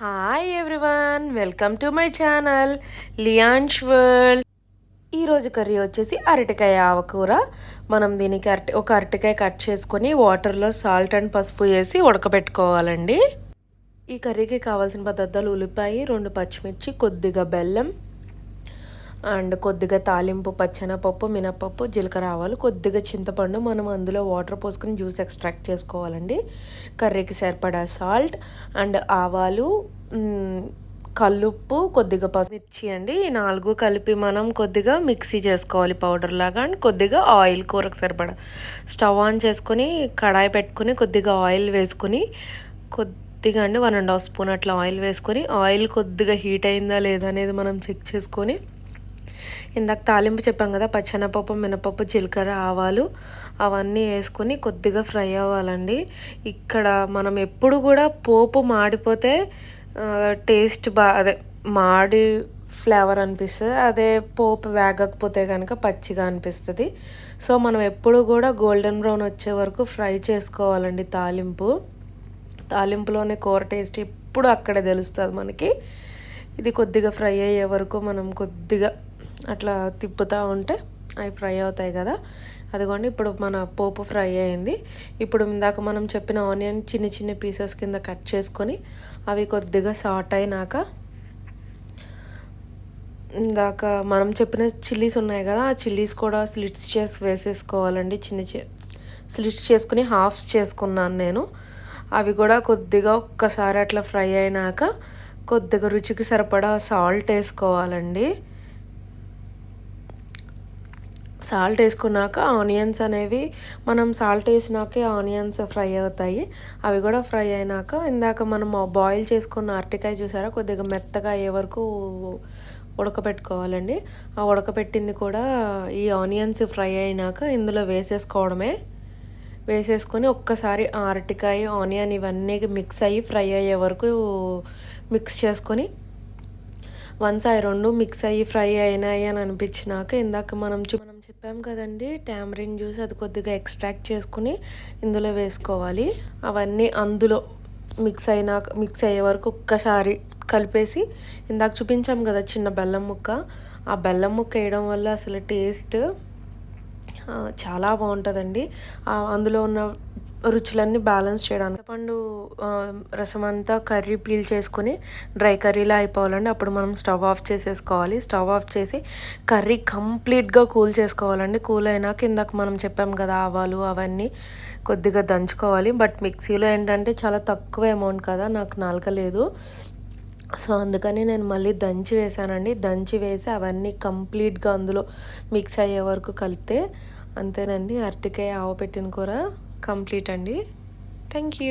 Hi everyone welcome to my channel లియాన్స్ world ఈరోజు curry వచ్చేసి అరటికాయ ఆవకూర. మనం దీనికి అరటి ఒక అరటికాయ కట్ చేసుకొని వాటర్లో సాల్ట్ అండ్ పసుపు వేసి ఉడకబెట్టుకోవాలండి. ఈ కర్రీకి కావాల్సిన పదార్థాలు ఉల్లిపాయ రెండు పచ్చిమిర్చి కొద్దిగా బెల్లం అండ్ కొద్దిగా తాలింపు పచ్చెనపప్పు మినపప్పు జీలకర్ర ఆవాలు కొద్దిగా చింతపండు మనం అందులో వాటర్ పోసుకొని జ్యూస్ ఎక్స్ట్రాక్ట్ చేసుకోవాలండి. కర్రీకి సరిపడా సాల్ట్ అండ్ ఆవాలు కల్లుప్పు కొద్దిగా పసిమిర్చి అండి. ఈ నాలుగు కలిపి మనం కొద్దిగా మిక్సీ చేసుకోవాలి పౌడర్ లాగా అండ్ కొద్దిగా ఆయిల్ కూరకు సరిపడా స్టవ్ ఆన్ చేసుకొని కడాయి పెట్టుకొని కొద్దిగా ఆయిల్ వేసుకొని కొద్దిగా అండి వన్ అండ్ హాఫ్ స్పూన్ అట్లా ఆయిల్ వేసుకొని ఆయిల్ కొద్దిగా హీట్ అయిందా లేదా అనేది మనం చెక్ చేసుకొని ఇందాక తాలింపు చెప్పాం కదా పచ్చెనపప్పు మినపప్పు జీలకర్ర ఆవాలు అవన్నీ వేసుకొని కొద్దిగా ఫ్రై అవ్వాలండి. ఇక్కడ మనం ఎప్పుడు కూడా పోపు మాడిపోతే టేస్ట్ బా అదే మాడి ఫ్లేవర్ అనిపిస్తుంది. అదే పోపు వేగకపోతే కనుక పచ్చిగా అనిపిస్తుంది. సో మనం ఎప్పుడు కూడా గోల్డెన్ బ్రౌన్ వచ్చే వరకు ఫ్రై చేసుకోవాలండి తాలింపు. తాలింపులోనే కూర టేస్ట్ ఎప్పుడు అక్కడే తెలుస్తుంది మనకి. ఇది కొద్దిగా ఫ్రై అయ్యే వరకు మనం కొద్దిగా అట్లా తిప్పుతూ ఉంటే అవి ఫ్రై అవుతాయి కదా. అదిగోండి ఇప్పుడు మన పోపు ఫ్రై అయింది. ఇప్పుడు ఇందాక మనం చెప్పిన ఆనియన్ చిన్న చిన్న పీసెస్ కింద కట్ చేసుకొని అవి కొద్దిగా సాట్ అయినాక ఇందాక మనం చెప్పిన చిల్లీస్ ఉన్నాయి కదా ఆ చిల్లీస్ కూడా స్లిట్స్ చేసి వేసేసుకోవాలండి. చిన్న చి స్లిట్స్ చేసుకుని హాఫ్స్ చేసుకున్నాను నేను. అవి కూడా కొద్దిగా ఒక్కసారి అట్లా ఫ్రై అయినాక కొద్దిగా రుచికి సరిపడా సాల్ట్ వేసుకోవాలండి. సాల్ట్ వేసుకున్నాక ఆనియన్స్ అనేవి మనం సాల్ట్ వేసినాకే ఆనియన్స్ ఫ్రై అవుతాయి. అవి కూడా ఫ్రై అయినాక ఇందాక మనం బాయిల్ చేసుకున్న అరటికాయ చూసారా? కొద్దిగా మెత్తగా అయ్యే వరకు ఉడకబెట్టుకోవాలండి. ఆ ఉడకబెట్టింది కూడా ఈ ఆనియన్స్ ఫ్రై అయినాక ఇందులో వేసేసుకోవడమే. వేసేసుకొని ఒక్కసారి అరటికాయ ఆనియన్ ఇవన్నీ మిక్స్ అయ్యి ఫ్రై అయ్యే వరకు మిక్స్ చేసుకొని వన్స్ అవి రెండు మిక్స్ అయ్యి ఫ్రై అయినాయి అని అనిపించినాక ఇందాక మనం చూ- మనం చెప్పాం కదండి. టామరిన్ జ్యూస్ అది కొద్దిగా ఎక్స్ట్రాక్ట్ చేసుకుని ఇందులో వేసుకోవాలి. అవన్నీ అందులో మిక్స్ అయినాక మిక్స్ అయ్యే వరకు ఒక్కసారి కలిపేసి ఇందాక చూపించాం కదా చిన్న బెల్లం ముక్క. ఆ బెల్లం ముక్క వేయడం వల్ల అసలు టేస్ట్ చాలా బాగుంటుందండి. అందులో ఉన్న రుచులన్నీ బ్యాలెన్స్ చేయడానికి. పండు రసం అంతా కర్రీ పీల్ చేసుకొని డ్రై కర్రీలా అయిపోవాలండి. అప్పుడు మనం స్టవ్ ఆఫ్ చేసేసుకోవాలి. స్టవ్ ఆఫ్ చేసి కర్రీ కంప్లీట్గా కూల్ చేసుకోవాలండి. కూల్ అయినాక ఇందాక మనం చెప్పాం కదా ఆవాలు అవన్నీ కొద్దిగా దంచుకోవాలి. బట్ మిక్సీలో ఏంటంటే చాలా తక్కువ అమౌంట్ కదా నాకు నాలుకలేదు సో అందుకని నేను మళ్ళీ దంచి వేసానండి దంచి వేసి అవన్నీ కంప్లీట్గా అందులో మిక్స్ అయ్యే వరకు కలిపితే అంతేనండి. అరటికాయ ఆవు పెట్టిన కూర కంప్లీట్ అండి. Thank you.